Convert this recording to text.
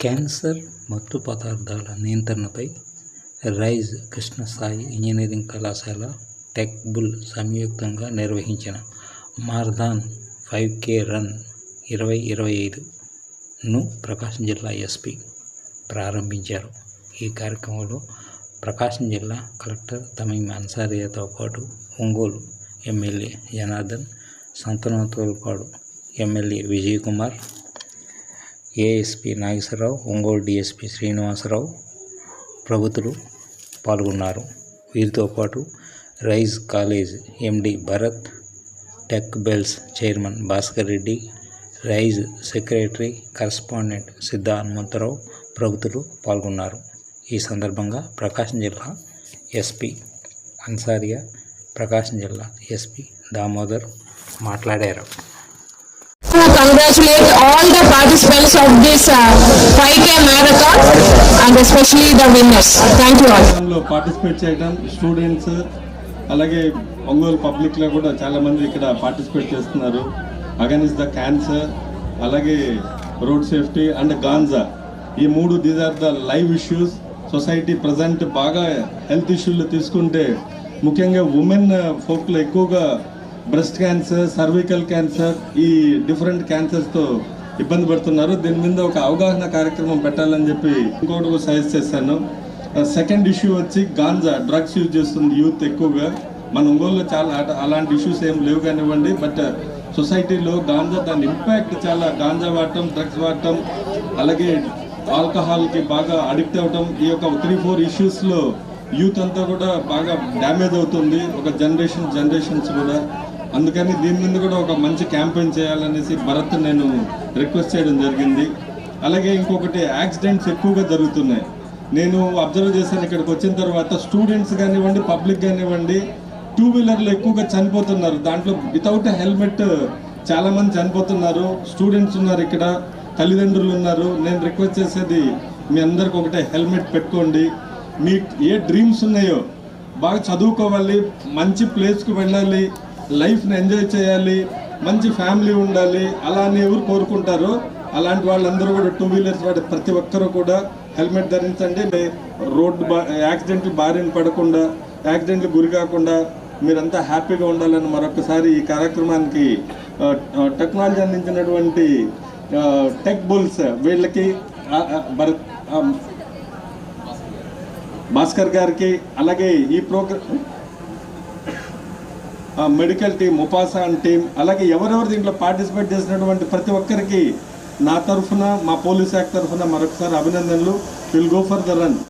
Cancer మత్తు పదార్థాల నియంత్రణపై rise Krishnasai engineering కళాశాల టెక్బుల్ సంయుక్తంగా నిర్వహించిన మార్దాన్ ఫైవ్ కే రన్ ఇరవై ఇరవై ఐదును ప్రకాశం జిల్లా ఎస్పీ ప్రారంభించారు. ఈ కార్యక్రమంలో ప్రకాశం జిల్లా కలెక్టర్ తమీం అన్సారియాతో పాటు Ongole MLA Janardhan Santhanuthalapadu MLA Vijay Kumar ASP Nageswararao Ongole DSP Srinivasarao ప్రభుత్వలు పాల్గొన్నారు. వీరితో పాటు Rise college MD Bharat Tech Bells chairman Bhaskar Reddy Rise secretary correspondent Siddha Hanumantharao ప్రభుతులు పాల్గొన్నారు. ఈ సందర్భంగా ప్రకాశం జిల్లా ఎస్పీ అన్సారియా ప్రకాశం జిల్లా ఎస్పీ దామోదర్ మాట్లాడారు. Congratulate all the participants of this uh, 5K marathon and especially the winners. Thank you all. Participate చేయడం students అలాగే ఒంగోలు పబ్లిక్లో కూడా చాలా మంది ఇక్కడ పార్టిసిపేట్ చేస్తున్నారు అగైన్స్ ద క్యాన్సర్ అలాగే రోడ్ సేఫ్టీ అండ్ గాంజా ఈ మూడు these are the live issues society present బాగా హెల్త్ ఇష్యూలు తీసుకుంటే ముఖ్యంగా ఉమెన్ ఫోక్లో uh, ఎక్కువగా బ్రెస్ట్ క్యాన్సర్ సర్వికల్ క్యాన్సర్ ఈ డిఫరెంట్ క్యాన్సర్స్తో ఇబ్బంది పడుతున్నారు. దీని మీద ఒక అవగాహన కార్యక్రమం పెట్టాలని చెప్పి ఇంకోటి సజెస్ట్ చేశాను. సెకండ్ ఇష్యూ వచ్చి గాంజా డ్రగ్స్ యూజ్ చేస్తుంది యూత్ ఎక్కువగా. మన ఒంగోలులో చాలా అట- అలాంటి ఇష్యూస్ ఏం లేవు కానివ్వండి బట్ సొసైటీలో గాంజా దాని ఇంపాక్ట్ చాలా. గాంజా వాడటం డ్రగ్స్ వాడటం అలాగే ఆల్కహాల్కి బాగా అడిక్ట్ అవ్వటం ఈ యొక్క త్రీ ఫోర్ ఇష్యూస్లో యూత్ అంతా కూడా బాగా డ్యామేజ్ అవుతుంది. ఒక జనరేషన్ జనరేషన్స్ కూడా. అందుకని దీని మీద కూడా ఒక మంచి క్యాంపెయిన్ చేయాలనేసి భరత్ నేను రిక్వెస్ట్ చేయడం జరిగింది. అలాగే ఇంకొకటి యాక్సిడెంట్స్ ఎక్కువగా జరుగుతున్నాయి. నేను అబ్జర్వ్ చేశాను ఇక్కడికి వచ్చిన తర్వాత స్టూడెంట్స్ కానివ్వండి పబ్లిక్ కానివ్వండి టూ వీలర్లు ఎక్కువగా చనిపోతున్నారు. దాంట్లో వితౌట్ హెల్మెట్ చాలామంది చనిపోతున్నారు. స్టూడెంట్స్ ఉన్నారు ఇక్కడ తల్లిదండ్రులు ఉన్నారు. నేను రిక్వెస్ట్ చేసేది మీ అందరికి ఒకటే హెల్మెట్ పెట్టుకోండి. మీ ఏ డ్రీమ్స్ ఉన్నాయో బాగా చదువుకోవాలి మంచి ప్లేస్కి వెళ్ళాలి లైఫ్ని ఎంజాయ్ చేయాలి మంచి ఫ్యామిలీ ఉండాలి అలా అని ఎవరు కోరుకుంటారో అలాంటి వాళ్ళందరూ కూడా టూ వీలర్స్ వాడే ప్రతి ఒక్కరూ కూడా హెల్మెట్ ధరించండి. రోడ్డు బా యాక్సిడెంట్ బారిన పడకుండా యాక్సిడెంట్లు గురి కాకుండా మీరంతా హ్యాపీగా ఉండాలని మరొకసారి ఈ కార్యక్రమానికి టెక్నాలజీ అందించినటువంటి టెక్ బుల్స్ వీళ్ళకి భరత్ భాస్కర్ గారికి అలాగే ఈ ప్రోగ్రామ్ మెడికల్ టీం ఉపాసాన్ టీం అలాగే ఎవరెవరు దీంట్లో పార్టిసిపేట్ చేసినటువంటి ప్రతి ఒక్కరికి నా తరఫున మా పోలీస్ యాక్ట్ తరఫున మరొకసారి అభినందనలు. Will go for the run.